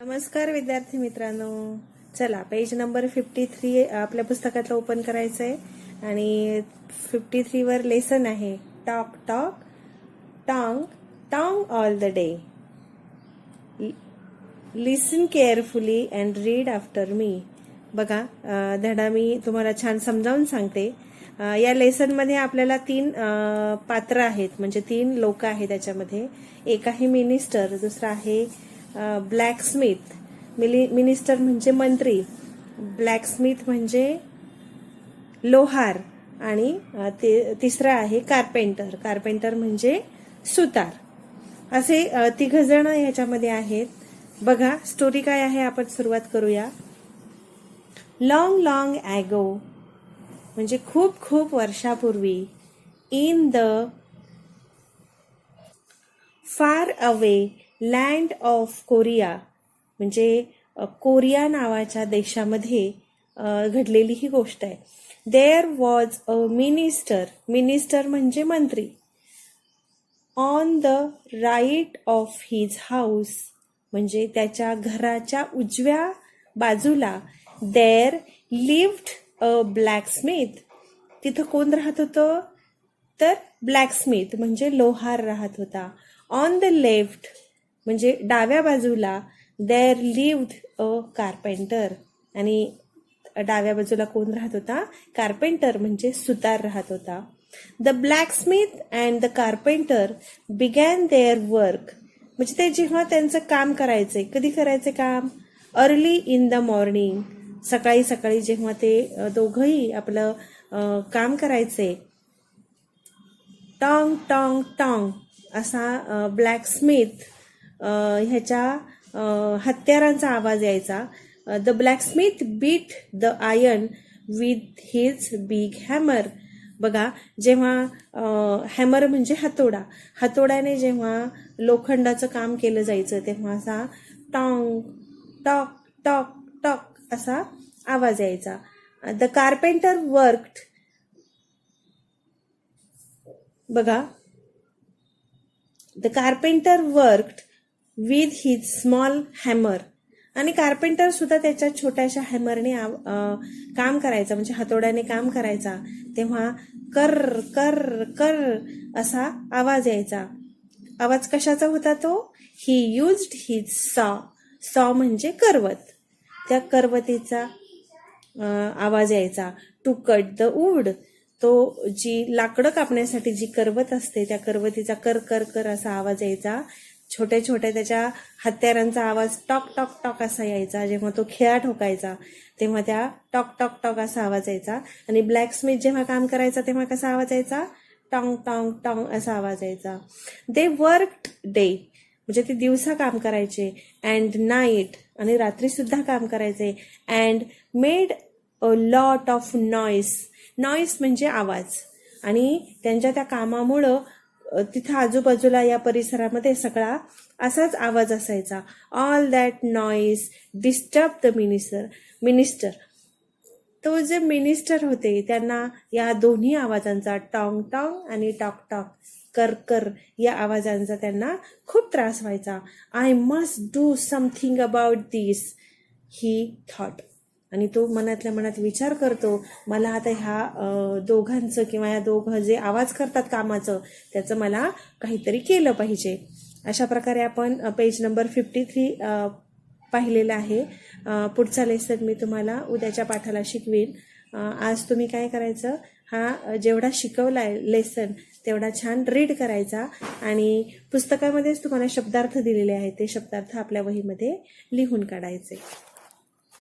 नमस्कार विद्यार्थी मित्रांनो. चला पेज नंबर फिफ्टी थ्री आपल्या पुस्तकातलं ओपन करायचं आहे आणि फिफ्टी थ्रीवर लेसन आहे. Talk talk tong tong all the day listen carefully and read after me बघा धडा मी तुम्हाला छान समजावून सांगते. या लेसनमध्ये आपल्याला तीन पात्र आहेत. म्हणजे तीन लोक आहेत त्याच्यामध्ये. एक आहे मिनिस्टर दुसरा आहे ब्लॅक स्मिथ मिनिस्टर म्हणजे मंत्री. ब्लॅक स्मिथ म्हणजे लोहार आणि ते तिसरा आहे कार्पेंटर कार्पेंटर म्हणजे सुतार. असे तिघ जण ह्याच्यामध्ये आहेत. बघा स्टोरी काय आहे आपण सुरुवात करूया. लॉंग लॉंग ॲगो म्हणजे खूप खूप वर्षापूर्वी in the far away land of Korea म्हणजे कोरिया नावाच्या देशामध्ये घडलेली ही गोष्ट आहे. There was a minister minister म्हणजे मंत्री. On the right of his house म्हणजे त्याच्या घराच्या उजव्या बाजूला there lived a blacksmith तिथं कोण राहत होतं? तर ब्लॅक स्मिथ म्हणजे लोहार राहत होता. ऑन द लेफ्ट म्हणजे डाव्या बाजूला देअर लिव्ड अ कार्पेंटर आणि डाव्या बाजूला कोण राहत होता? कार्पेंटर म्हणजे सुतार राहत होता. The blacksmith and the carpenter began their work म्हणजे ते जेव्हा त्यांचं काम करायचंय कधी करायचे काम? अर्ली इन द मॉर्निंग सकाळी सकाळी जेव्हा ते दोघंही आपलं काम करायचे. टॉंग टॉंग टॉंग असा ब्लॅक स्मिथ ह्याच्या हत्यारांचा आवाज यायचा. The blacksmith beat the iron with his big hammer. बघा जेव्हा हॅमर म्हणजे हातोडा. हातोड्याने जेव्हा लोखंडाचं काम केलं जायचं तेव्हा असा टॉंग टॉक टॉक टॉक असा आवाज यायचा. द कार्पेंटर वर्कड बघा. The carpenter worked with his small hammer आणि कार्पेंटर सुद्धा त्याच्या छोट्याशा हॅमरने काम करायचा म्हणजे हातोड्याने काम करायचा. तेव्हा कर कर कर असा आवाज यायचा. आवाज कशाचा होता तो? ही युज्ड हिज सॉ सॉ म्हणजे करवत. त्या करवतीचा आवाज यायचा. टू कट द वूड तो जी लाकडं कापण्यासाठी जी करवत असते त्या करवतीचा कर कर कर असा आवाज यायचा. छोट्या छोट्या त्याच्या हत्यारांचा आवाज टॉक टॉक टॉक असा यायचा. जेव्हा तो खिळा ठोकायचा तेव्हा त्या टॉक टॉक टॉक असा आवाज यायचा. आणि ब्लॅक स्मिथ जेव्हा काम करायचा तेव्हा कसा आवाज यायचा? टॉंग टॉंग टॉंग असा आवाज यायचा. दे वर्क डे म्हणजे ते दिवसा काम करायचे. अँड नाईट आणि रात्री सुद्धा काम करायचे. And made a lot of noise noise म्हणजे आवाज. आणि त्यांच्या त्या कामामुळं तिथं आजूबाजूला या परिसरामध्ये सगळा असाच आवाज असायचा. All that noise disturb the minister minister तो जे मिनिस्टर होते त्यांना या दोन्ही आवाजांचा टॉंग टॉंग आणि टॉक टॉक कर कर या आवाजांचा त्यांना खूप त्रास व्हायचा. I must do something about this he thought आणि तो मनातल्या मनात विचार करतो मला आता ह्या दोघांचं किंवा या दोघं जे आवाज करतात कामाचं त्याचं मला काहीतरी केलं पाहिजे. अशा प्रकारे आपण पेज नंबर फिफ्टी थ्री पाहिलेलं आहे. पुढचा लेसन मी तुम्हाला उद्याच्या पाठाला शिकवीन. आज तुम्ही काय करायचं? हा जेवढा शिकवला आहे लेसन तेवढा छान रीड करायचा. आणि पुस्तकामध्येच तुम्हाला शब्दार्थ दिलेले आहेत. ते शब्दार्थ आपल्या वहीमध्ये लिहून काढायचे.